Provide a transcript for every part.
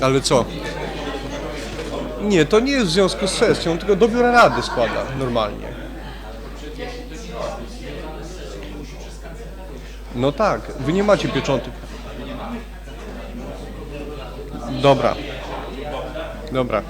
Ale co? Nie, to nie jest w związku z sesją, tylko do biura rady składa normalnie. No tak, wy nie macie pieczątek. Dobra. Dobra.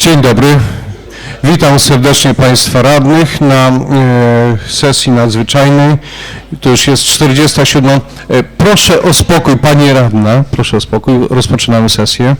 Dzień dobry. Witam serdecznie Państwa radnych na e, sesji nadzwyczajnej. To już jest 47. E, Proszę o spokój, Pani Radna. Proszę o spokój. Rozpoczynamy sesję.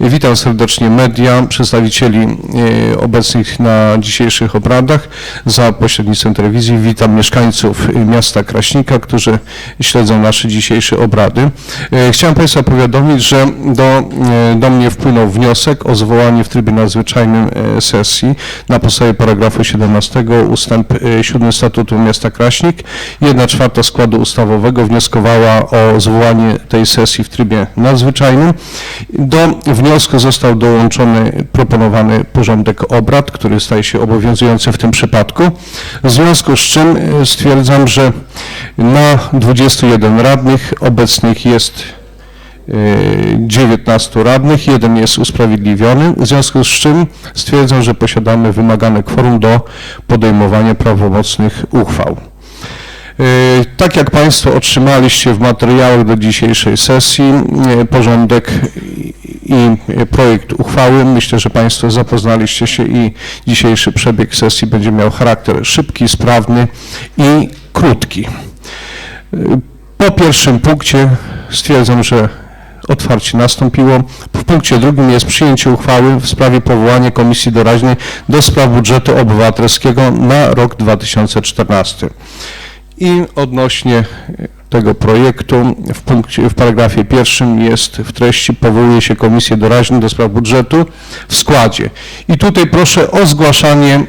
Witam serdecznie media, przedstawicieli e, obecnych na dzisiejszych obradach za pośrednictwem telewizji. Witam mieszkańców miasta Kraśnika, którzy śledzą nasze dzisiejsze obrady. E, Chciałem Państwa powiadomić, że do, e, do mnie wpłynął wniosek o zwołanie w trybie nadzwyczajnym sesji na podstawie paragrafu 17 ustęp e, 7 statutu miasta Kraśnik. Jedna czwarta składu ustawowego wnioskowała o zwołanie tej sesji w trybie nadzwyczajnym. Do wniosku został dołączony proponowany porządek obrad, który staje się obowiązujący w tym przypadku. W związku z czym e, stwierdzam, że na 21 radnych obecnych jest e, 19 radnych, jeden jest usprawiedliwiony, w związku z czym stwierdzam, że posiadamy wymagane kworum do podejmowania prawomocnych uchwał. E, Tak jak Państwo otrzymaliście w materiałach do dzisiejszej sesji e, porządek i projekt uchwały, myślę, że Państwo zapoznaliście się i dzisiejszy przebieg sesji będzie miał charakter szybki, sprawny i krótki. Po pierwszym punkcie stwierdzam, że otwarcie nastąpiło. W punkcie drugim jest przyjęcie uchwały w sprawie powołania Komisji Doraźnej do spraw budżetu obywatelskiego na rok 2014. I odnośnie tego projektu w punkcie, w paragrafie pierwszym jest w treści powołuje się Komisję Doraźną do spraw budżetu w składzie. I tutaj proszę o zgłaszanie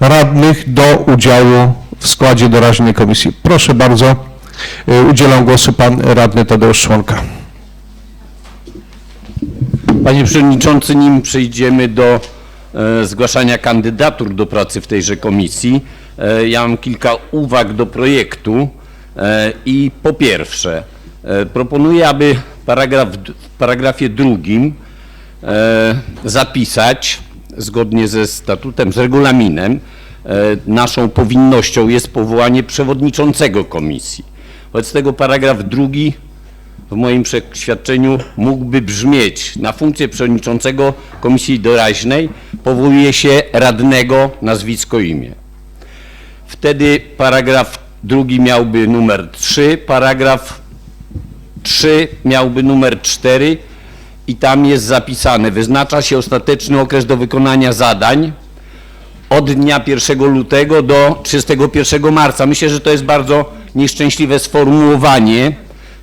radnych do udziału w składzie doraźnej komisji. Proszę bardzo, y, udzielam głosu pan radny Tadeusz Szłonka. Panie Przewodniczący, nim przejdziemy do e, zgłaszania kandydatur do pracy w tejże komisji, e, ja mam kilka uwag do projektu e, i po pierwsze e, proponuję, aby paragraf, w paragrafie drugim e, zapisać zgodnie ze statutem, z regulaminem, e, naszą powinnością jest powołanie przewodniczącego komisji. Wobec tego paragraf drugi w moim przeświadczeniu mógłby brzmieć na funkcję przewodniczącego Komisji Doraźnej powołuje się radnego nazwisko imię. Wtedy paragraf drugi miałby numer 3, paragraf 3 miałby numer 4 i tam jest zapisane wyznacza się ostateczny okres do wykonania zadań od dnia 1 lutego do 31 marca. Myślę, że to jest bardzo nieszczęśliwe sformułowanie,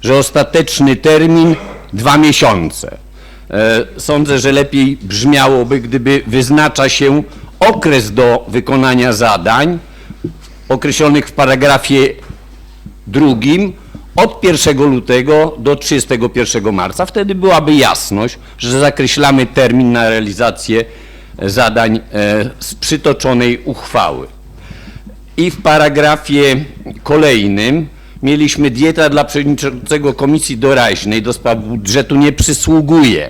że ostateczny termin dwa miesiące. E, Sądzę, że lepiej brzmiałoby, gdyby wyznacza się okres do wykonania zadań określonych w paragrafie drugim od 1 lutego do 31 marca. Wtedy byłaby jasność, że zakreślamy termin na realizację zadań e, z przytoczonej uchwały. I w paragrafie kolejnym mieliśmy dieta dla przewodniczącego Komisji Doraźnej do spraw budżetu nie przysługuje.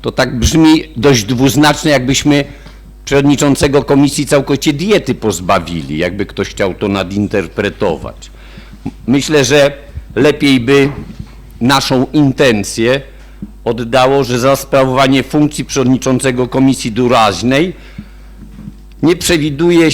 To tak brzmi dość dwuznacznie, jakbyśmy przewodniczącego komisji całkowicie diety pozbawili, jakby ktoś chciał to nadinterpretować. Myślę, że lepiej by naszą intencję oddało, że za sprawowanie funkcji przewodniczącego komisji doraźnej nie przewiduje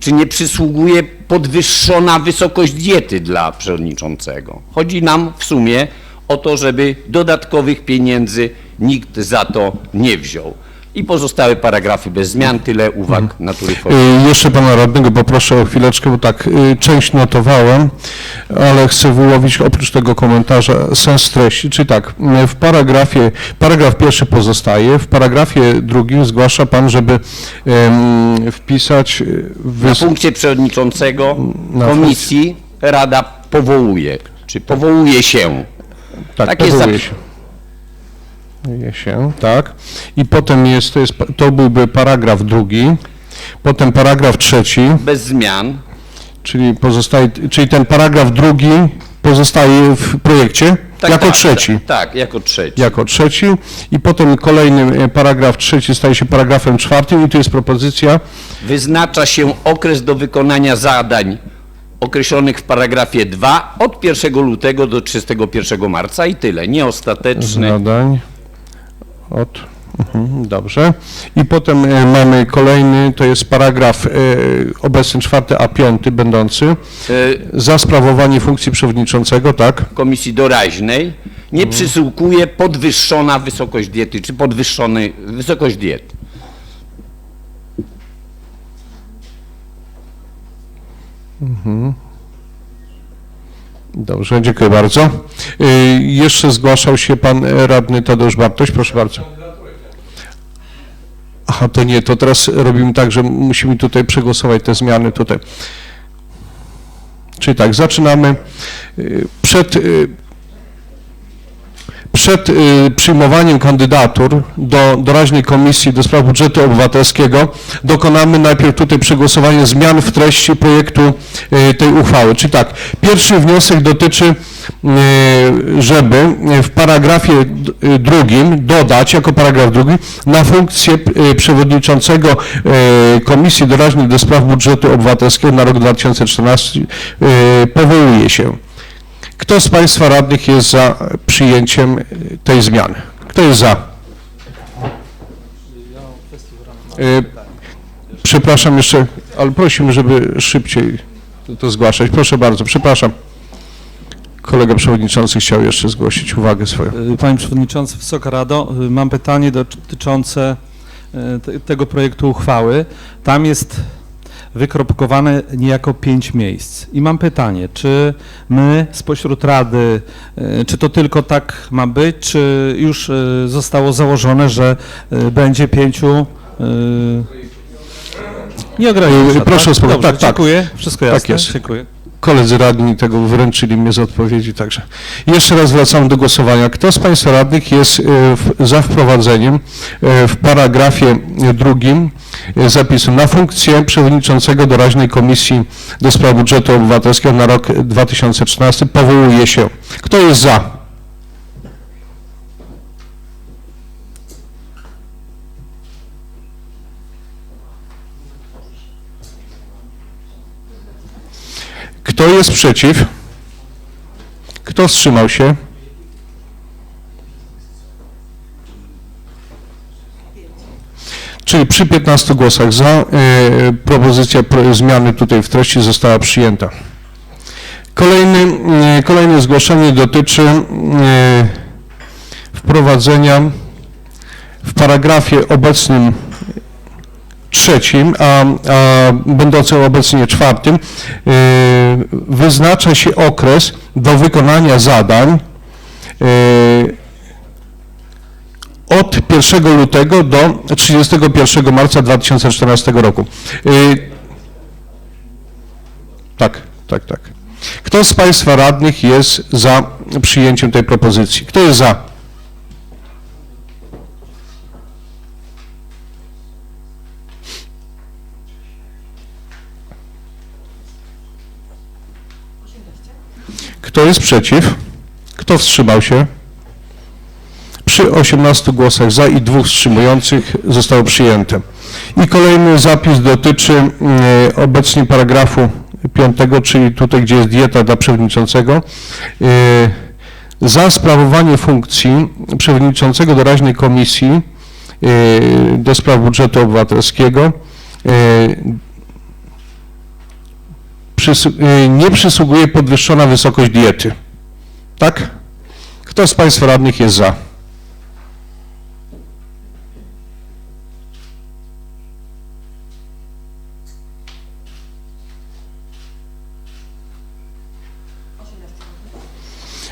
czy nie przysługuje podwyższona wysokość diety dla przewodniczącego. Chodzi nam w sumie o to, żeby dodatkowych pieniędzy nikt za to nie wziął. I pozostałe paragrafy bez zmian. Tyle uwag natury formalnej. Y, Jeszcze pana radnego poproszę o chwileczkę, bo tak, y, część notowałem, ale chcę wyłowić oprócz tego komentarza sens treści. Czyli tak, y, w paragrafie, paragraf pierwszy pozostaje, w paragrafie drugim zgłasza pan, żeby em, wpisać Na wys- punkcie przewodniczącego Na komisji Rada powołuje, czy powołuje się. tak, tak jest powołuje zapis- się. Się, tak. I potem jest, to, jest, to byłby paragraf drugi, potem paragraf trzeci, Bez zmian. czyli pozostaje, czyli ten paragraf drugi pozostaje w projekcie Tak, jako tak, trzeci. Tak, tak, jako trzeci. jako trzeci i potem kolejny e, paragraf trzeci staje się paragrafem czwartym i tu jest propozycja, Wyznacza się okres do wykonania zadań określonych w paragrafie 2 od 1 lutego do 31 marca i tyle. Nieostateczny. zadań od, mhm, dobrze, i potem e, mamy kolejny, to jest paragraf e, obecny czwarty, a piąty będący, E, za sprawowanie funkcji przewodniczącego, tak, Komisji doraźnej nie przysługuje podwyższona wysokość diety, czy podwyższony wysokość diety. Dobrze, dziękuję bardzo. E, Jeszcze zgłaszał się pan radny Tadeusz Bartoś, proszę bardzo. Aha, to nie, to teraz robimy tak, że musimy tutaj przegłosować te zmiany tutaj. Czyli tak, zaczynamy y, przed, y, przed y, przyjmowaniem kandydatur do doraźnej komisji do spraw budżetu obywatelskiego dokonamy najpierw tutaj przegłosowania zmian w treści projektu y, tej uchwały. Czyli tak, pierwszy wniosek dotyczy, y, żeby w paragrafie drugim dodać, jako paragraf drugi, na funkcję przewodniczącego Komisji Doraźnej do spraw budżetu obywatelskiego na rok 2014 y, powołuje się. Kto z Państwa radnych jest za przyjęciem tej zmiany? Kto jest za? Y, Przepraszam jeszcze, ale prosimy, żeby szybciej to zgłaszać. Proszę bardzo, przepraszam. Kolega przewodniczący chciał jeszcze zgłosić uwagę swoją. Y, Panie Przewodniczący, Wysoka Rado, y, mam pytanie dotyczące te- tego projektu uchwały. Tam jest wykropkowane niejako pięć miejsc. I mam pytanie, czy my spośród Rady, y, czy to tylko tak ma być, czy już y, zostało założone, że y, będzie pięciu nie ogranicza, proszę o spokój. Tak, tak. dziękuję. Wszystko Tak jasne. jest. Dziękuję. Koledzy radni tego wręczyli mnie z odpowiedzi, także. Jeszcze raz wracamy do głosowania. Kto z Państwa radnych jest e, za wprowadzeniem e, w paragrafie drugim e, zapisu na funkcję przewodniczącego doraźnej Komisji do spraw budżetu obywatelskiego na rok 2013 powołuje się. Kto jest za? Kto jest przeciw? Kto wstrzymał się? Czyli przy 15 głosach za e, propozycja pro, zmiany tutaj w treści została przyjęta. Kolejny, e, kolejne zgłoszenie dotyczy e, wprowadzenia w paragrafie obecnym trzecim, a, a będącym obecnie czwartym, yy, wyznacza się okres do wykonania zadań yy, od 1 lutego do 31 marca 2014 roku. Yy, tak, tak, tak. Kto z Państwa radnych jest za przyjęciem tej propozycji? Kto jest za? Kto jest przeciw? Kto wstrzymał się? Przy 18 głosach za i dwóch wstrzymujących zostało przyjęte. I kolejny zapis dotyczy mm, obecnie paragrafu 5, czyli tutaj, gdzie jest dieta dla przewodniczącego. Y, Za sprawowanie funkcji przewodniczącego doraźnej komisji y, do spraw budżetu obywatelskiego y, Y, nie przysługuje podwyższona wysokość diety. Tak? Kto z Państwa radnych jest za?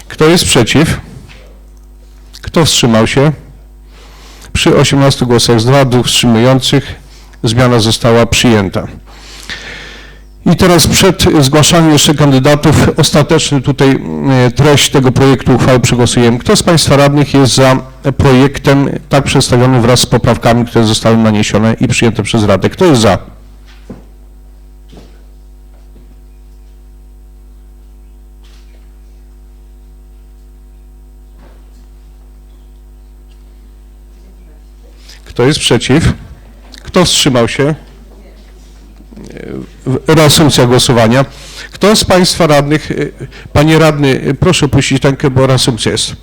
Kto jest przeciw? Kto wstrzymał się? Przy 18 głosach z 2, dwóch wstrzymujących zmiana została przyjęta. I teraz przed zgłaszaniem jeszcze kandydatów, ostateczny tutaj e, treść tego projektu uchwały przegłosujemy. Kto z Państwa radnych jest za projektem tak przedstawionym wraz z poprawkami, które zostały naniesione i przyjęte przez Radę? Kto jest za? Kto jest przeciw? Kto wstrzymał się? Reasumpcja głosowania. Kto z Państwa radnych, e, Panie Radny, e, proszę opuścić rękę, bo reasumpcja jest.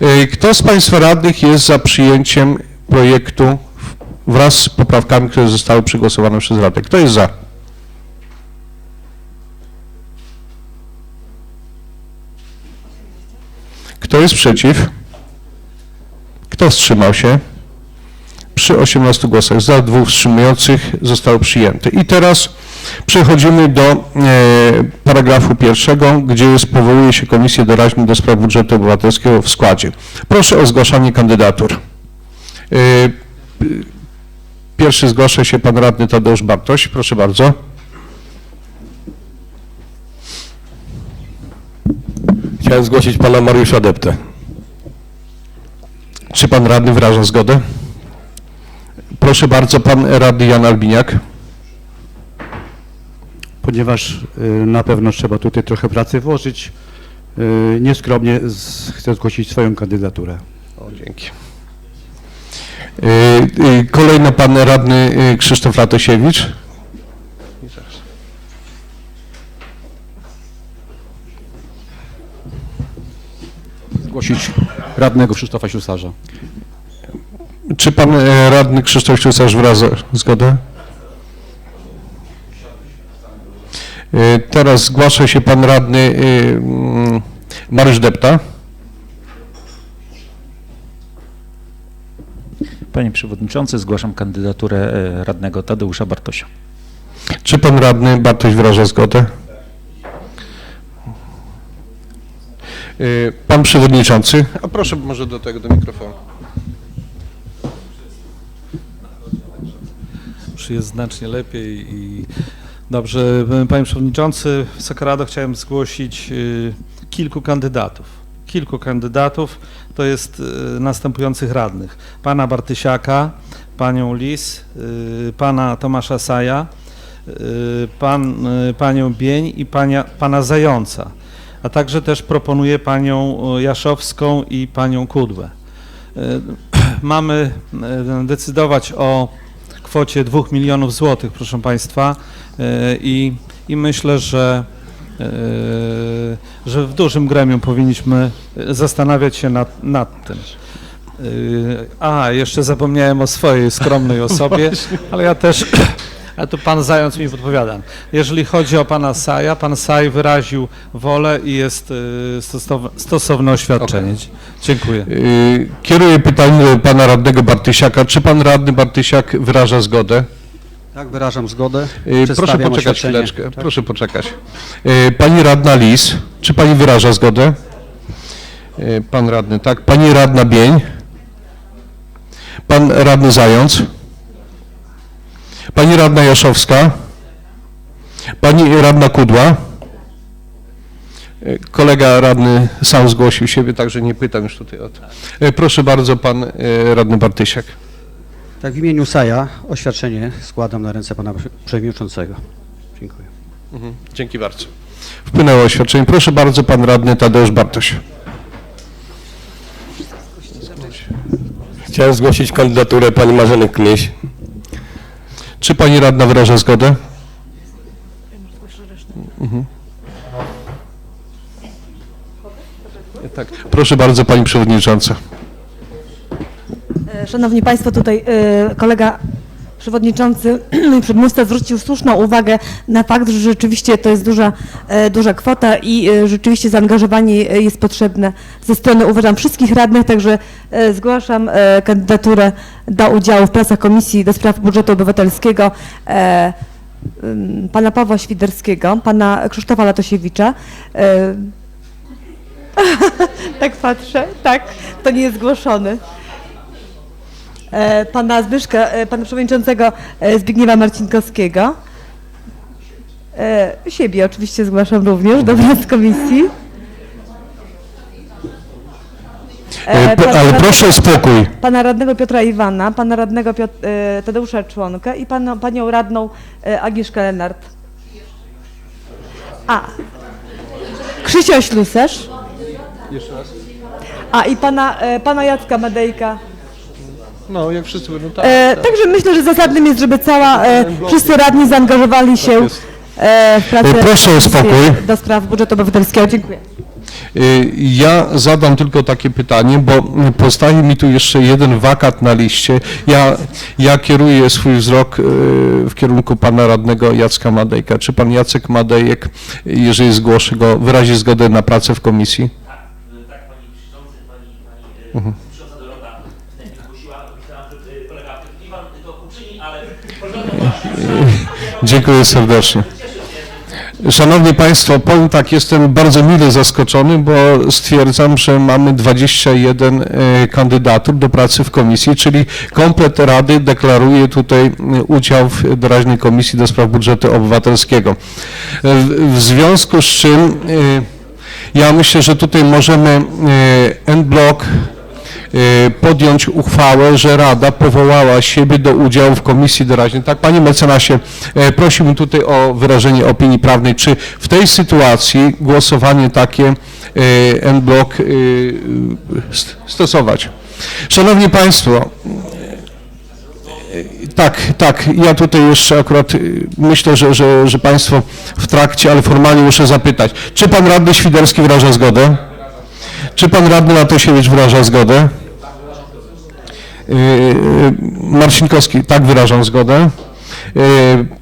E, Kto z Państwa radnych jest za przyjęciem projektu wraz z poprawkami, które zostały przegłosowane przez Radę? Kto jest za? Kto jest przeciw? Kto wstrzymał się? Przy 18 głosach za, dwóch wstrzymujących został przyjęty. I teraz przechodzimy do e, paragrafu pierwszego, gdzie powołuje się Komisję Doraźną do Spraw Budżetu Obywatelskiego w składzie. Proszę o zgłaszanie kandydatur. E, Pierwszy zgłasza się pan radny Tadeusz Bartoś. Proszę bardzo. Chciałem zgłosić pana Mariusza Deptę. Czy pan radny wyraża zgodę? Proszę bardzo, pan radny Jan Albiniak. Ponieważ y, na pewno trzeba tutaj trochę pracy włożyć. y, Nieskromnie chcę zgłosić swoją kandydaturę. O, dzięki. Y, y, Kolejno pan radny Krzysztof Latosiewicz. Zgłosić radnego Krzysztofa Ślusarza. Czy pan radny Krzysztof Ślusarz wyraża zgodę? Y, Teraz zgłasza się pan radny y, mm, Mariusz Depta. Panie Przewodniczący, zgłaszam kandydaturę e, radnego Tadeusza Bartosia. Czy pan radny Bartoś wyraża zgodę? Y, Pan przewodniczący. A proszę może do tego, do mikrofonu. Już jest znacznie lepiej i dobrze. Panie Przewodniczący, Wysoka Rado, chciałem zgłosić y, kilku kandydatów. Kilku kandydatów to jest y, następujących radnych. Pana Bartysiaka, panią Lis, y, pana Tomasza Saja, pan, panią Bień i pania, pana Zająca. A także też proponuję panią Jaszowską i panią Kudłę. Mamy decydować o kwocie 2 milionów złotych, proszę Państwa, e, i, i myślę, że, e, że w dużym gremium powinniśmy zastanawiać się nad, nad tym. E, A, jeszcze zapomniałem o swojej skromnej osobie, ale ja też, a tu Pan Zając mi podpowiada. Jeżeli chodzi o Pana Saja, Pan Saj wyraził wolę i jest stosow- stosowne oświadczenie. Dziękuję. Y, Kieruję pytanie do pana radnego Bartysiaka. Czy pan radny Bartysiak wyraża zgodę? Tak, wyrażam zgodę. Y, Proszę Przedstawiam poczekać oświadczenie. chwileczkę. Tak? Proszę poczekać. Y, Pani radna Lis, czy pani wyraża zgodę? Y, Pan radny, tak. Pani radna Bień? Pan radny Zając? Pani radna Jaszowska? Pani radna Kudła? Y, Kolega radny sam zgłosił siebie, także nie pytam już tutaj o to. Y, Proszę bardzo, pan y, radny Bartysiak. Tak, w imieniu Saja oświadczenie składam na ręce pana przewodniczącego. Dziękuję. Mhm, Dzięki bardzo. Wpłynęło oświadczenie. Proszę bardzo, pan radny Tadeusz Bartoś. Chciałem zgłosić kandydaturę pani Marzeny Kmieś. Czy pani radna wyraża zgodę? Mhm. Tak. Proszę bardzo, pani przewodnicząca. E, Szanowni Państwo, tutaj e, kolega przewodniczący, przedmówca zwrócił słuszną uwagę na fakt, że rzeczywiście to jest duża, e, duża kwota i e, rzeczywiście zaangażowanie e, jest potrzebne ze strony, uważam, wszystkich radnych, także zgłaszam kandydaturę do udziału w pracach Komisji do Spraw Budżetu Obywatelskiego pana Pawła Świderskiego, pana Krzysztofa Latosiewicza, Tak patrzę, tak, to nie jest zgłoszony. E, pana Zbyszka, e, pana przewodniczącego e, Zbigniewa Marcinkowskiego. Siebie oczywiście zgłaszam również do prac komisji. Pana ale radnego- proszę o spokój. Pana radnego Piotra Iwana, pana radnego Piot, e, Tadeusza Członka i pana, panią radną Agnieszkę Lenart. A. Krzysia Ślusarz. Jeszcze raz. A i pana, pana Jacka Madejka. No, jak wszyscy będą tak. E, tak. także myślę, że zasadnym jest, żeby cała, e, wszyscy radni zaangażowali się jest. e, w pracę E, proszę o spokój. do spraw budżetu obywatelskiego. Dziękuję. Y, Ja zadam tylko takie pytanie, bo pozostaje mi tu jeszcze jeden wakat na liście. Ja, ja kieruję swój wzrok y, w kierunku pana radnego Jacka Madejka. Czy pan Jacek Madejek, jeżeli zgłoszy go, wyrazi zgodę na pracę w komisji? tak pani przewodniczący, pani, pani mhm. Dziękuję serdecznie. Szanowni Państwo, powiem tak, jestem bardzo mile zaskoczony, bo stwierdzam, że mamy 21 e, kandydatur do pracy w komisji, czyli komplet Rady deklaruje tutaj e, udział w doraźnej Komisji do Spraw Budżetu Obywatelskiego. E, W, związku z czym ja myślę, że tutaj możemy N-Block podjąć uchwałę, że Rada powołała siebie do udziału w komisji doraźnej. Tak, panie mecenasie, e, prosiłbym tutaj o wyrażenie opinii prawnej, czy w tej sytuacji głosowanie takie y, y, st- stosować. Szanowni Państwo, tak, tak, ja tutaj jeszcze akurat y, myślę, że, że, że Państwo w trakcie, ale formalnie muszę zapytać, czy Pan Radny Świderski wyraża zgodę? Czy pan radny Latosiewicz wyraża zgodę? Yy, Marcinkowski, tak wyrażam zgodę. Yy,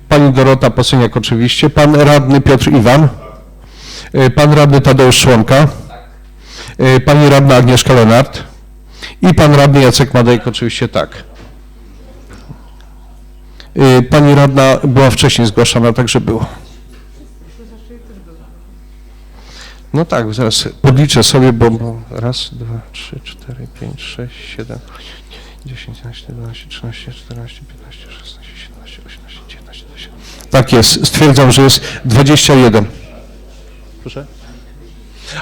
Pani Dorota Posyniak oczywiście. Pan radny Piotr Iwan. Pan radny Tadeusz Szłonka. Pani radna Agnieszka Lenart. I pan radny Jacek Madejk oczywiście tak. Pani radna była wcześniej zgłaszana, także było. No tak, zaraz podliczę sobie, bo raz, dwa, trzy, cztery, pięć, sześć, siedem, dziesięć, jedenaście, dwanaście, trzynaście, czternaście, piętnaście, szesnaście, siedemnaście, osiemnaście, dziewiętnaście, dwadzieścia. Tak jest, stwierdzam, że jest 21. Proszę?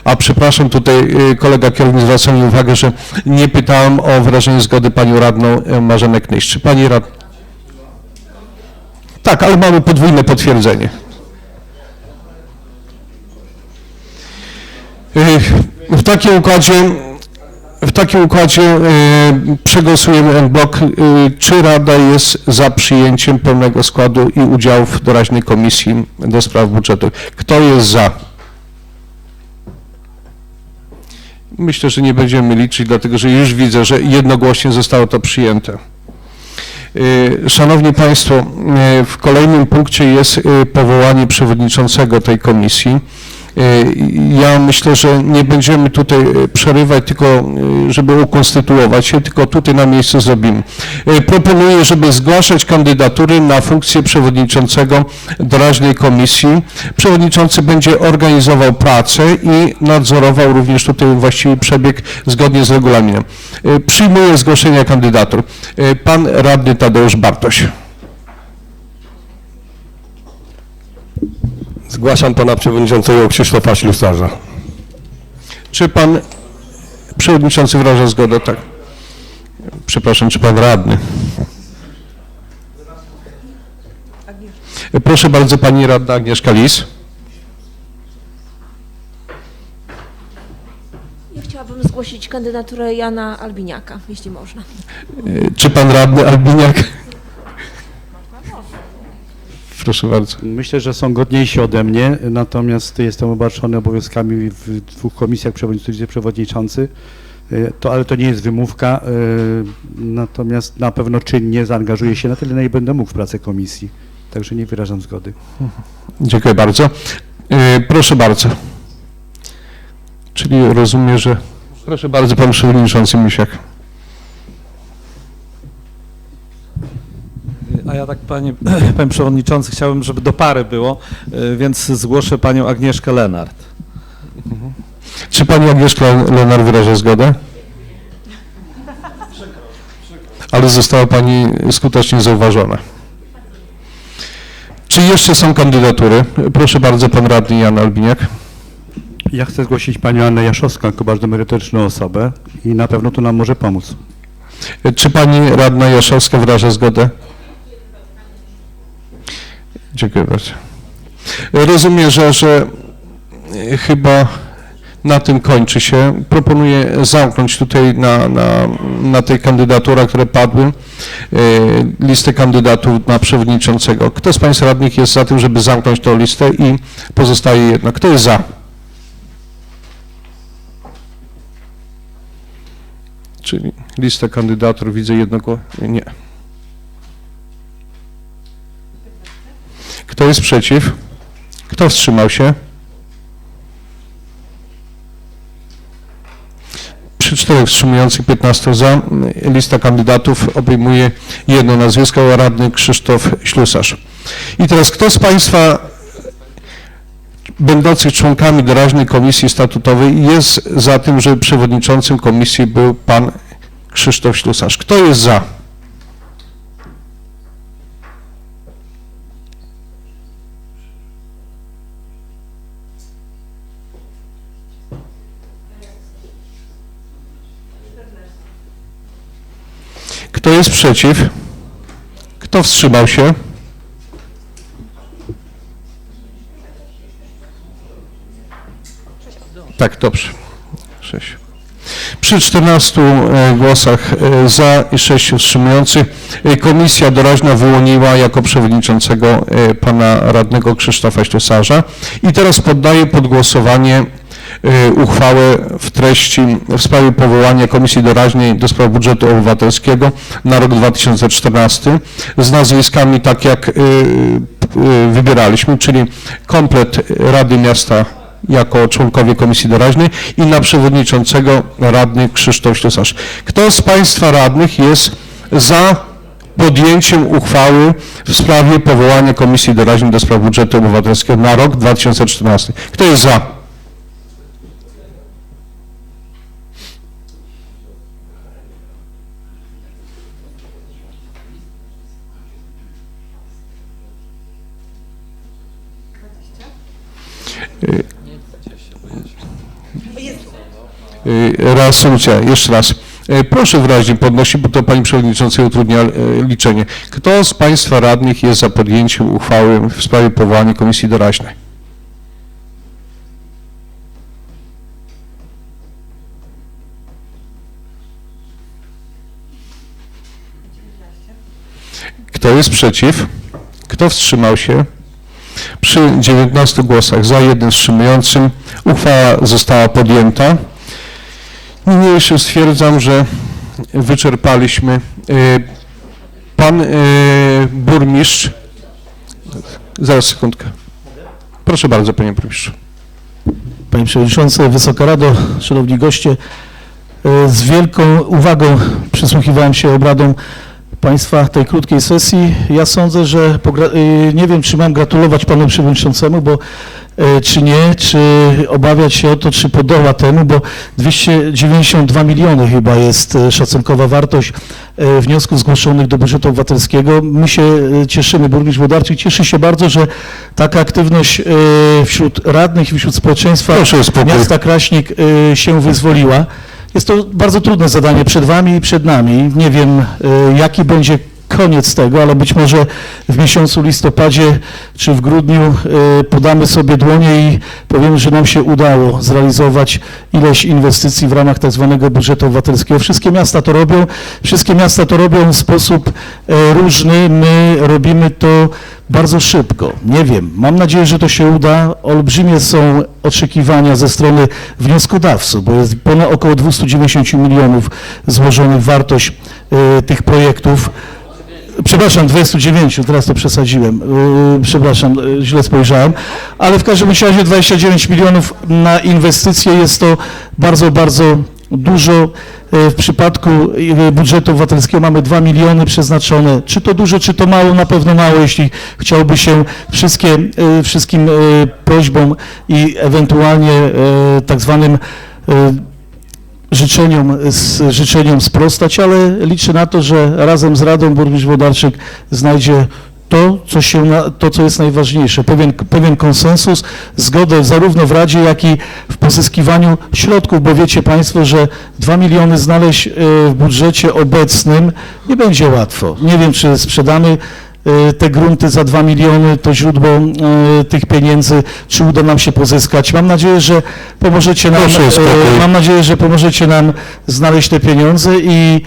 A przepraszam, tutaj y, kolega kierownik zwraca mi uwagę, że nie pytałem o wyrażenie zgody panią radną y, Marzenę Knyś. Czy pani rad... Tak, ale mamy podwójne potwierdzenie. W takim układzie, w takim układzie e, przegłosujemy en blok. E, Czy Rada jest za przyjęciem pełnego składu i udziału w doraźnej komisji do spraw budżetu? Kto jest za? Myślę, że nie będziemy liczyć, dlatego że już widzę, że jednogłośnie zostało to przyjęte. Szanowni Państwo, w kolejnym punkcie jest powołanie przewodniczącego tej komisji. E, Ja myślę, że nie będziemy tutaj e, przerywać, tylko e, żeby ukonstytuować się, tylko tutaj na miejscu zrobimy. Proponuję, żeby zgłaszać kandydatury na funkcję przewodniczącego doraźnej komisji. Przewodniczący będzie organizował pracę i nadzorował również tutaj właściwy przebieg zgodnie z regulaminem. Przyjmuję zgłoszenia kandydatur. Pan radny Tadeusz Bartoś. Zgłaszam pana przewodniczącego Krzysztofa Ślusarza. Czy pan przewodniczący wyraża zgodę? Tak. Przepraszam, czy pan radny? Proszę bardzo, pani radna Agnieszka Lis. Ja chciałabym zgłosić kandydaturę Jana Albiniaka, jeśli można. Czy pan radny Albiniak? Proszę bardzo. Myślę, że są godniejsi ode mnie, natomiast jestem obarczony obowiązkami w dwóch komisjach przewodniczący i wiceprzewodniczący. Y, To, ale to nie jest wymówka, y, natomiast na pewno czynnie zaangażuję się na tyle, na ile będę mógł w pracę komisji. Także nie wyrażam zgody. Dziękuję bardzo. E, Proszę bardzo. Czyli rozumiem, że... Proszę bardzo, pan przewodniczący Misiak. A ja tak, panie, panie przewodniczący, chciałbym, żeby do pary było, y, więc zgłoszę panią Agnieszkę Lenart. Czy pani Agnieszka Lenar wyraża zgodę? Ale została pani skutecznie zauważona. Czy jeszcze są kandydatury? Proszę bardzo, pan radny Jan Albiniak. Ja chcę zgłosić panią Annę Jaszowską jako bardzo merytoryczną osobę i na pewno to nam może pomóc. Czy pani radna Jaszowska wyraża zgodę? Dziękuję bardzo. Rozumiem, że, że e, chyba na tym kończy się. Proponuję zamknąć tutaj na, na, na tej kandydaturach, które padły, e, listę kandydatów na przewodniczącego. Kto z Państwa radnych jest za tym, żeby zamknąć tę listę i pozostaje jedna? Kto jest za? Czyli lista kandydatur widzę jednego. Nie. Kto jest przeciw? Kto wstrzymał się? Przy czterech wstrzymujących 15 za lista kandydatów obejmuje jedno nazwisko, radny Krzysztof Ślusarz. I teraz kto z Państwa będących członkami doraźnej komisji statutowej jest za tym, żeby przewodniczącym komisji był pan Krzysztof Ślusarz. Kto jest za? Kto jest przeciw? Kto wstrzymał się? Tak, dobrze. Sześć. Przy 14 e, głosach e, za i 6 wstrzymujących e, komisja doraźna wyłoniła jako przewodniczącego pana radnego Krzysztofa Ślusarza. I teraz poddaję pod głosowanie uchwałę w treści w sprawie powołania Komisji Doraźnej do spraw budżetu obywatelskiego na rok 2014 z nazwiskami tak jak e, e, wybieraliśmy, czyli komplet Rady Miasta jako członkowie Komisji Doraźnej i na przewodniczącego radny Krzysztof Ślusarz. Kto z Państwa radnych jest za podjęciem uchwały w sprawie powołania Komisji Doraźnej do spraw budżetu obywatelskiego na rok 2014? Kto jest za? Reasumpcja, jeszcze raz. Y, Proszę wyraźnie podnosić, bo to Pani Przewodniczącej utrudnia y, liczenie. Kto z Państwa radnych jest za podjęciem uchwały w sprawie powołania Komisji Doraźnej? Kto jest przeciw? Kto wstrzymał się? Przy 19 głosach za, jednym wstrzymującym uchwała została podjęta. Niniejszym stwierdzam, że wyczerpaliśmy. E, Pan e, burmistrz, zaraz sekundkę. Proszę bardzo, panie burmistrzu. Panie Przewodniczący, Wysoka Rado, Szanowni Goście, e, z wielką uwagą przysłuchiwałem się obradom Państwa tej krótkiej sesji. Ja sądzę, że e, nie wiem, czy mam gratulować Panu Przewodniczącemu, bo e, czy nie, czy obawiać się o to, czy podoła temu, bo 292 miliony chyba jest e, szacunkowa wartość e, wniosków zgłoszonych do budżetu obywatelskiego. My się cieszymy, burmistrz Włodarczyk cieszy się bardzo, że taka aktywność wśród radnych i wśród społeczeństwa miasta Kraśnik y, się wyzwoliła. Jest to bardzo trudne zadanie przed Wami i przed nami. Nie wiem, y, jaki będzie koniec tego, ale być może w miesiącu listopadzie czy w grudniu y, podamy sobie dłonie i powiemy, że nam się udało zrealizować ileś inwestycji w ramach tak zwanego budżetu obywatelskiego. Wszystkie miasta to robią, wszystkie miasta to robią w sposób e, różny. My robimy to bardzo szybko. Nie wiem, mam nadzieję, że to się uda. Olbrzymie są oczekiwania ze strony wnioskodawców, bo jest ponad około 290 milionów złożonych wartość e, tych projektów. Przepraszam, 29, teraz to przesadziłem. Yy, Przepraszam, yy, źle spojrzałem. Ale w każdym razie 29 milionów na inwestycje jest to bardzo, bardzo dużo. E, W przypadku budżetu obywatelskiego mamy 2 miliony przeznaczone. Czy to dużo, czy to mało? Na pewno mało, jeśli chciałby się wszystkie, wszystkim prośbom i ewentualnie tak zwanym życzeniom, życzeniom sprostać, ale liczę na to, że razem z Radą Burmistrz Wodarczyk znajdzie to, co, się, to, co jest najważniejsze, pewien, pewien konsensus, zgodę zarówno w Radzie, jak i w pozyskiwaniu środków, bo wiecie Państwo, że 2 miliony znaleźć e, w budżecie obecnym nie będzie łatwo. Nie wiem, czy sprzedamy te grunty za 2 miliony, to źródło e, tych pieniędzy, czy uda nam się pozyskać. Mam nadzieję, że pomożecie nam, e, mam nadzieję, że pomożecie nam znaleźć te pieniądze i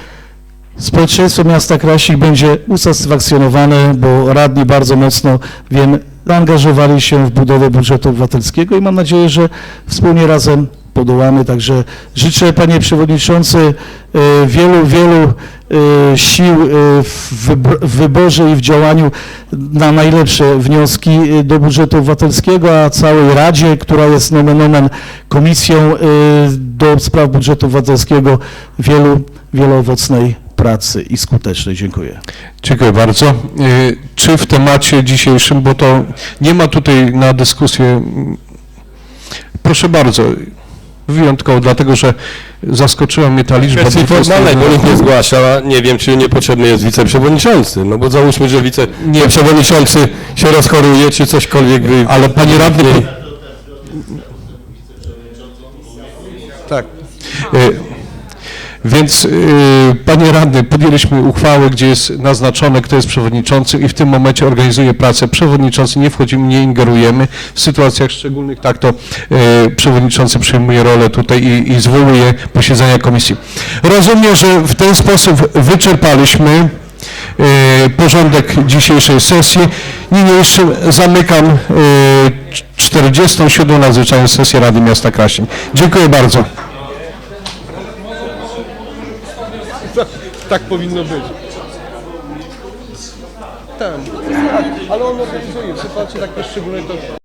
społeczeństwo miasta Krasik będzie usatysfakcjonowane, bo radni bardzo mocno, wiem, zaangażowali się w budowę budżetu obywatelskiego i mam nadzieję, że wspólnie razem podołamy. Także życzę, panie przewodniczący, e, wielu, wielu e, sił e, w wyborze i w działaniu na najlepsze wnioski do budżetu obywatelskiego, a całej Radzie, która jest nomen omen komisją do spraw budżetu obywatelskiego, wielu, wieloowocnej pracy i skutecznej. Dziękuję. Dziękuję bardzo. Czy w temacie dzisiejszym, bo to nie ma tutaj na dyskusję, mm, proszę bardzo, wyjątkowo, dlatego że zaskoczyła mnie ta liczba. Kwestii 20 formalnej, bo nikt nie zgłasza, nie wiem, czy niepotrzebny jest wiceprzewodniczący, no bo załóżmy, że wiceprzewodniczący się rozchoruje, czy cośkolwiek by... Ale panie radny, Tak. Więc, y, panie radny, podjęliśmy uchwałę, gdzie jest naznaczone, kto jest przewodniczący i w tym momencie organizuje pracę. Przewodniczący nie wchodzimy, nie ingerujemy. W sytuacjach szczególnych tak to y, przewodniczący przyjmuje rolę tutaj i, i zwołuje posiedzenia komisji. Rozumiem, że w ten sposób wyczerpaliśmy y, porządek dzisiejszej sesji. Niniejszym zamykam y, 47. nadzwyczajną sesję Rady Miasta Krasin. Dziękuję bardzo. Tak, powinno być. Tak, ale on organizuje, w sytuacji tak szczególnej to